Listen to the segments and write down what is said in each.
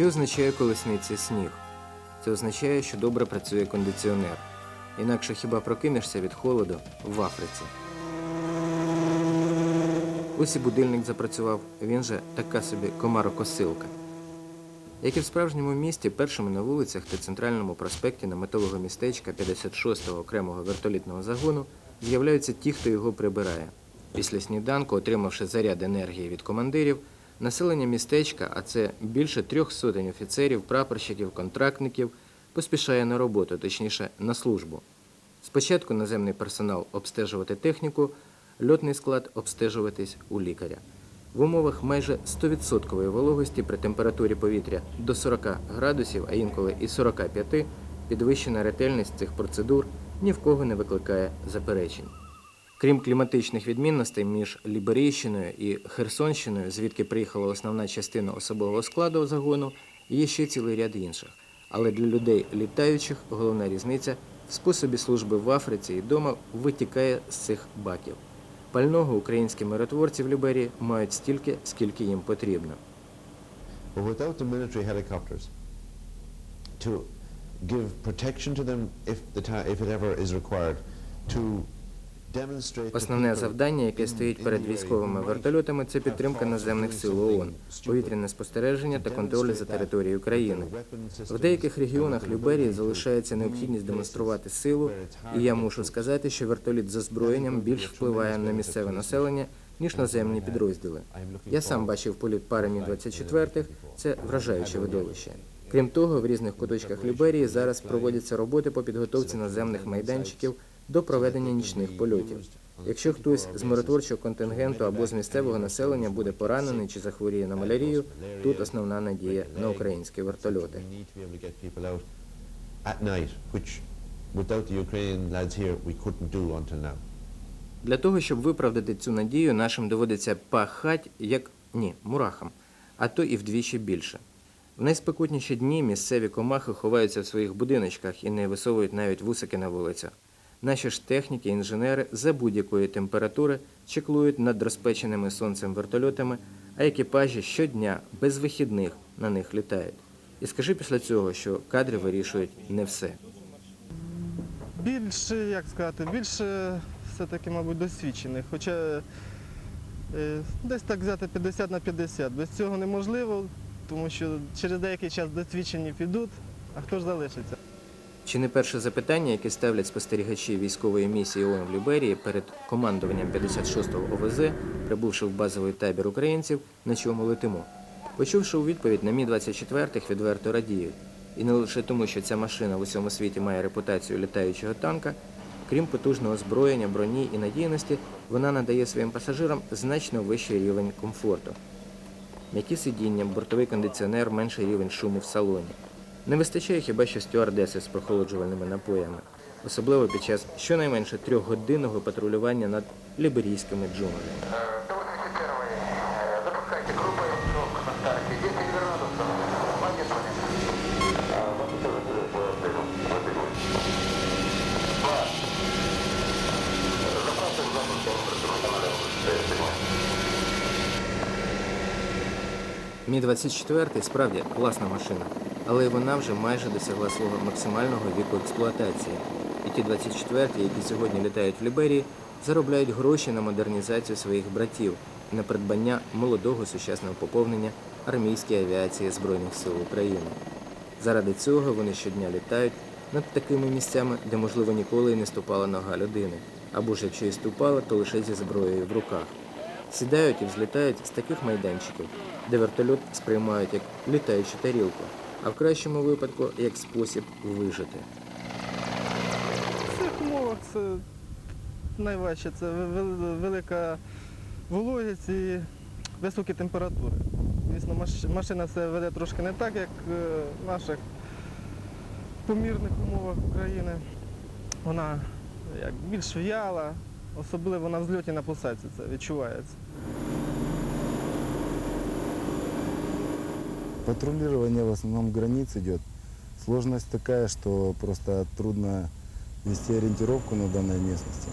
Що означає колесниці сніг? Це означає, що добре працює кондиціонер. Інакше хіба прокинешся від холоду в Африці. Ось і будильник запрацював, він же така собі комарокосилка. Як і в справжньому місті, першими на вулицях та центральному проспекті наметового містечка 56-го окремого вертолітного загону з'являються ті, хто його прибирає. Після сніданку, отримавши заряд енергії від командирів, населення містечка, а це більше трьох сотень офіцерів, прапорщиків, контрактників, поспішає на роботу, точніше на службу. Спочатку наземний персонал обстежувати техніку, льотний склад обстежуватись у лікаря. В умовах майже 100% вологості при температурі повітря до 40 градусів, а інколи і 45, підвищена ретельність цих процедур ні в кого не викликає заперечень. Крім кліматичних відмінностей між Ліберійщиною і Херсонщиною, звідки приїхала основна частина особового складу загону, є ще цілий ряд інших. Але для людей літаючих головна різниця в способі служби в Африці і дома витікає з цих баків. Пального українські миротворці в Ліберії мають стільки, скільки їм потрібно. Without the military helicopters to give protection to them if, the if it ever is required, to Основне завдання, яке стоїть перед військовими вертольотами, це підтримка наземних сил ООН, повітряне спостереження та контролю за територією країни. В деяких регіонах Люберії залишається необхідність демонструвати силу, і я мушу сказати, що вертоліт з озброєнням більш впливає на місцеве населення, ніж наземні підрозділи. Я сам бачив політ пари Мі-24, це вражаюче видовище. Крім того, в різних куточках Ліберії зараз проводяться роботи по підготовці наземних майданчиків до проведення нічних польотів. Якщо хтось з миротворчого контингенту або з місцевого населення буде поранений чи захворіє на малярію, тут основна надія на українські вертольоти. Для того, щоб виправдати цю надію, нашим доводиться пахать як ні, мурахам, а то і вдвічі більше. В найспекутніші дні місцеві комахи ховаються в своїх будиночках і не висовують навіть вусики на вулицях. Наші ж техніки, інженери за будь-якої температури чеклують над розпеченими сонцем вертольотами, а екіпажі щодня без вихідних на них літають. І скажи після цього, що кадри вирішують не все. Більше, як сказати, більше все-таки, мабуть, досвідчених. Хоча е, десь так взяти 50 на 50. Без цього неможливо, тому що через деякий час досвідчені підуть, а хто ж залишиться? Чи не перше запитання, яке ставлять спостерігачі військової місії ООН в Ліберії перед командуванням 56-го ОВЗ, прибувши в базовий табір українців, на чому летимо? Почувши у відповідь на Мі-24 відверто радіють. І не лише тому, що ця машина в усьому світі має репутацію літаючого танка, крім потужного озброєння, броні і надійності, вона надає своїм пасажирам значно вищий рівень комфорту. М'які сидіння, бортовий кондиціонер, менший рівень шуму в салоні. Не вистачає хіба що стюардеси з прохолоджувальними напоями, особливо під час щонайменше трьохгодинного патрулювання над ліберійськими джунглями. 181 э, запускайте группы на старте 10 градусов. Молодец, молодец. Мі-24 справді класна машина, але вона вже майже досягла свого максимального віку експлуатації. І ті 24, які сьогодні літають в Ліберії, заробляють гроші на модернізацію своїх братів і на придбання молодого сучасного поповнення армійської авіації Збройних сил України. Заради цього вони щодня літають над такими місцями, де, можливо, ніколи і не ступала нога людини, або ж якщо і ступала, то лише зі зброєю в руках. Сідають і взлітають з таких майданчиків, де вертольот сприймають як літаючу тарілку, а в кращому випадку як спосіб вижити. В цих умовах це найважче, це велика вологість і високі температури. Звісно, машина себе веде трошки не так, як е, в наших помірних умовах України. Вона як більш в'яла, особливо на взльоті на посадці це відчувається. Патрулирование в основном границ идет. Сложность такая, что просто трудно вести ориентировку на данной местности.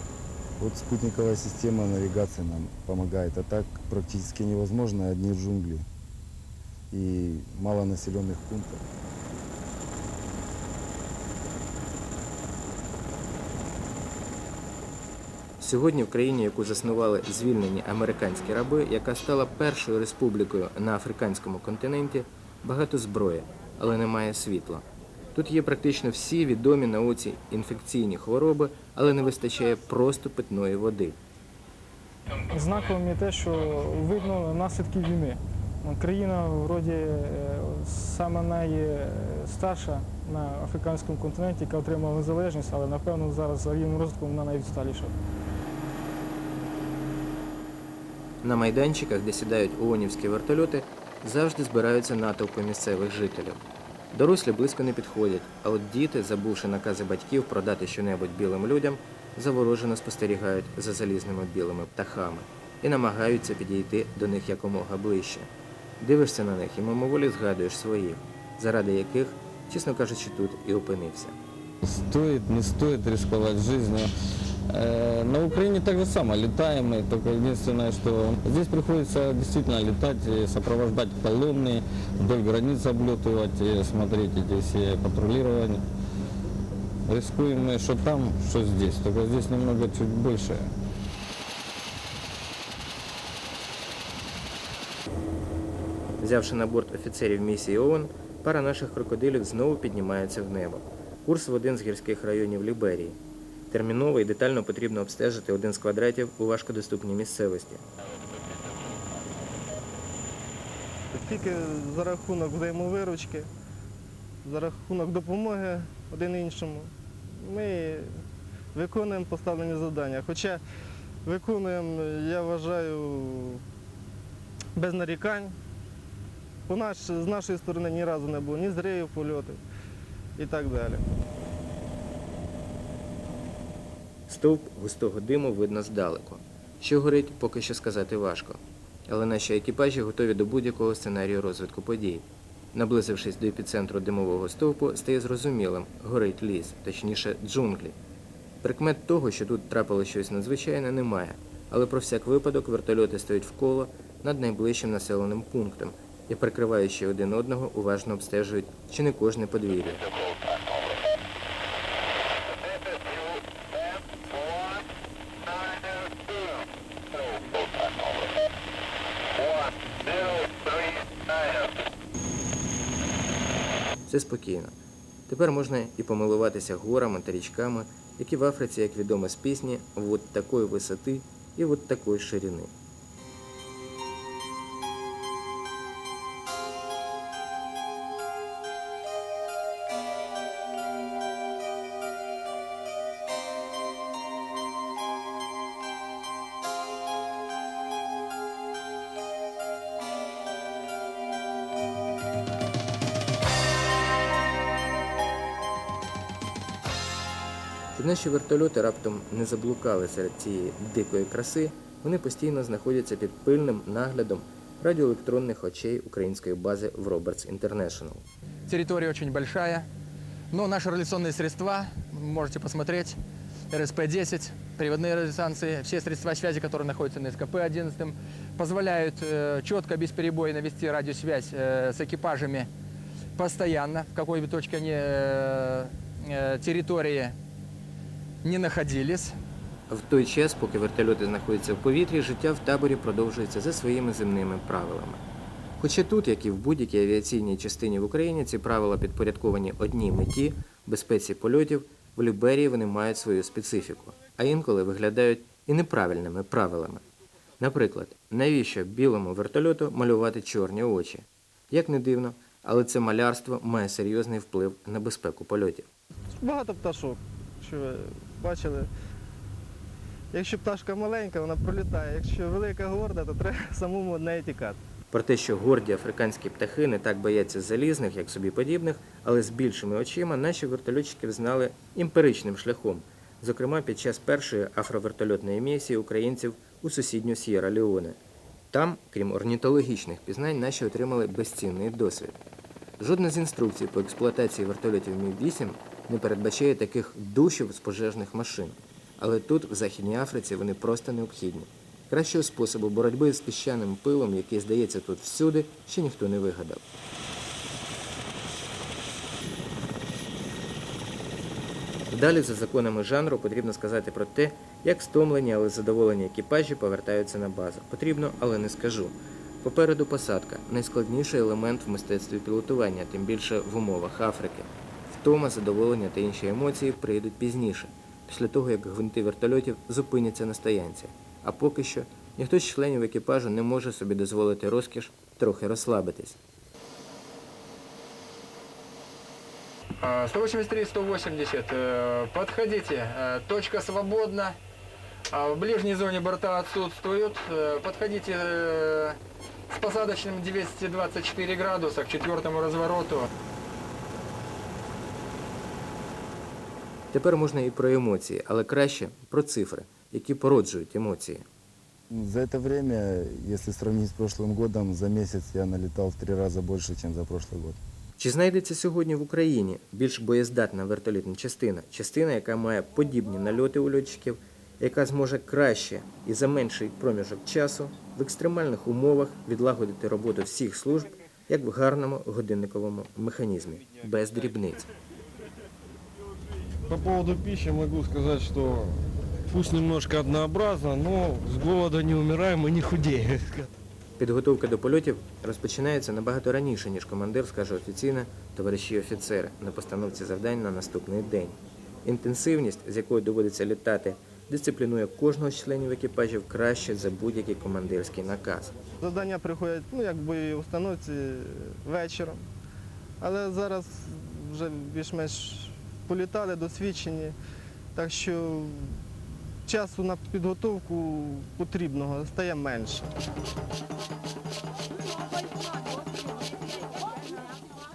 Вот спутниковая система навигации нам помогает, а так практически невозможно одни джунгли. и малонаселенных пунктов. Сьогодні в країні, яку заснували звільнені американські раби, яка стала першою республікою на африканському континенті, багато зброї, але немає світла. Тут є практично всі відомі науці інфекційні хвороби, але не вистачає просто питної води. Знаковим є те, що видно наслідки війни. Країна вроді е, саме найстарша на африканському континенті, яка отримала незалежність, але напевно зараз за рівнем розвитку вона найвідсталіша. На майданчиках, де сідають ООНівські вертольоти, завжди збираються натовпи місцевих жителів. Дорослі близько не підходять, а от діти, забувши накази батьків продати щонебудь білим людям, заворожено спостерігають за залізними білими птахами і намагаються підійти до них якомога ближче. Дивишся на них і мимоволі згадуєш своїх, заради яких, чесно кажучи, тут і опинився. Стоит, не стоит рисковать жизнью. Э, На Украине так же самое, летаем мы, только единственное, что здесь приходится действительно летать, и сопровождать колонны, вдоль границ облетывать, и смотреть эти все патрулирования. Рискуем мы, что там, что здесь, только здесь немного чуть больше. Взявши на борт офіцерів місії ООН, пара наших крокодилів знову піднімається в небо. Курс в один з гірських районів Ліберії. Терміново і детально потрібно обстежити один з квадратів у важкодоступній місцевості. Тільки за рахунок взаємовиручки, за рахунок допомоги один іншому, ми виконуємо поставлені завдання. Хоча виконуємо, я вважаю, без нарікань. По наш, з нашої сторони ні разу не було ні зривів польотів і так далі. Стовп густого диму видно здалеку. Що горить, поки що сказати важко. Але наші екіпажі готові до будь-якого сценарію розвитку подій. Наблизившись до епіцентру димового стовпу, стає зрозумілим горить ліс, точніше джунглі. Прикмет того, що тут трапило щось надзвичайне, немає, але про всяк випадок вертольоти стоять вколо над найближчим населеним пунктом і, прикриваючи один одного, уважно обстежують, чи не кожне подвір'я. Все спокійно. Тепер можна і помилуватися горами та річками, які в Африці, як відомо з пісні, вот такої висоти і вот такої ширини. наші вертольоти раптом не заблукали серед цієї дикої краси, вони постійно знаходяться під пильним наглядом радіоелектронних очей української бази в Roberts International. Территория очень большая, но наши радиационные средства, можете посмотреть, РСП-10, приводные радиостанции, все средства связи, которые находятся на СКП-11, позволяют э, четко, бесперебойно вести радиосвязь э, с экипажами постоянно, в какой бы точке они э, э, территории не находились. В той час, поки вертольоти знаходяться в повітрі, життя в таборі продовжується за своїми земними правилами. Хоча тут, як і в будь-якій авіаційній частині в Україні, ці правила підпорядковані одній меті безпеці польотів, в Ліберії вони мають свою специфіку, а інколи виглядають і неправильними правилами. Наприклад, навіщо білому вертольоту малювати чорні очі? Як не дивно, але це малярство має серйозний вплив на безпеку польотів. Багато пташок, що бачили. Якщо пташка маленька, вона пролітає. Якщо велика горда, то треба самому від неї тікати. Про те, що горді африканські птахи не так бояться залізних, як собі подібних, але з більшими очима, наші вертольотчики знали емпіричним шляхом, зокрема під час першої афровертольотної місії українців у сусідню С'єра Леоне. Там, крім орнітологічних пізнань, наші отримали безцінний досвід. Жодна з інструкцій по експлуатації вертольотів Мі-8 не передбачає таких душів з пожежних машин. Але тут, в Західній Африці, вони просто необхідні. Кращого способу боротьби з піщаним пилом, який здається тут всюди, ще ніхто не вигадав. Далі, за законами жанру, потрібно сказати про те, як стомлені, але задоволені екіпажі повертаються на базу. Потрібно, але не скажу. Попереду посадка найскладніший елемент в мистецтві пілотування, тим більше в умовах Африки. Втома, задоволення та інші емоції прийдуть пізніше, після того як гвинти вертольотів зупиняться на стоянці. А поки що ніхто з членів екіпажу не може собі дозволити розкіш трохи розслабитись. А, 183-180, э, подходите, Э, точка свободна, А в ближней зоне борта отсутствуют, Э, подходите э, с посадочным 224 градуса к четвертому развороту. Тепер можна і про емоції, але краще про цифри, які породжують емоції. За это время, если сравнить с прошлым годом, за месяц я налетал в три раза больше, чем за прошлый год. Чи знайдеться сьогодні в Україні більш боєздатна вертолітна частина? Частина, яка має подібні нальоти у льотчиків, яка зможе краще і за менший проміжок часу в екстремальних умовах відлагодити роботу всіх служб, як в гарному годинниковому механізмі, без дрібниць. По поводу пищи могу сказать, что пусть немножко однообразно, но с голода не умираем и не худеем. Підготовка до польотів розпочинається набагато раніше, ніж командир скаже офіційно товариші офіцери на постановці завдань на наступний день. Інтенсивність, з якою доводиться літати, дисциплінує кожного з членів екіпажів краще за будь-який командирський наказ. Завдання приходять, ну, як в бойовій установці вечором. Але зараз вже більш-менш політали, досвідчені. Так що часу на підготовку потрібного стає менше.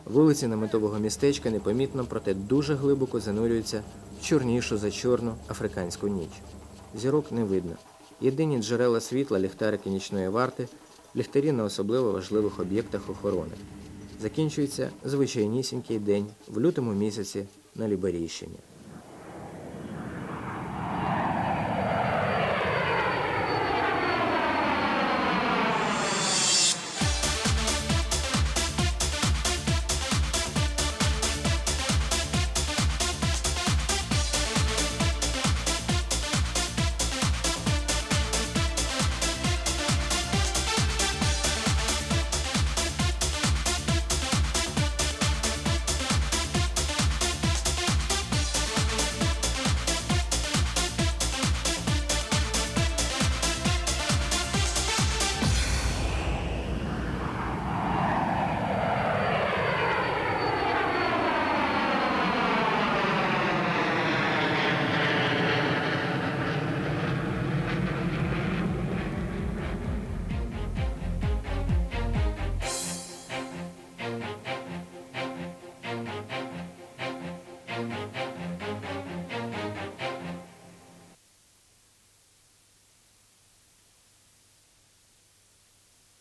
Вулиці наметового містечка непомітно, проте дуже глибоко занурюються в чорнішу за чорну африканську ніч. Зірок не видно. Єдині джерела світла, ліхтарики нічної варти, ліхтарі на особливо важливих об'єктах охорони. Закінчується звичайнісінький день в лютому місяці на Ліберійщині.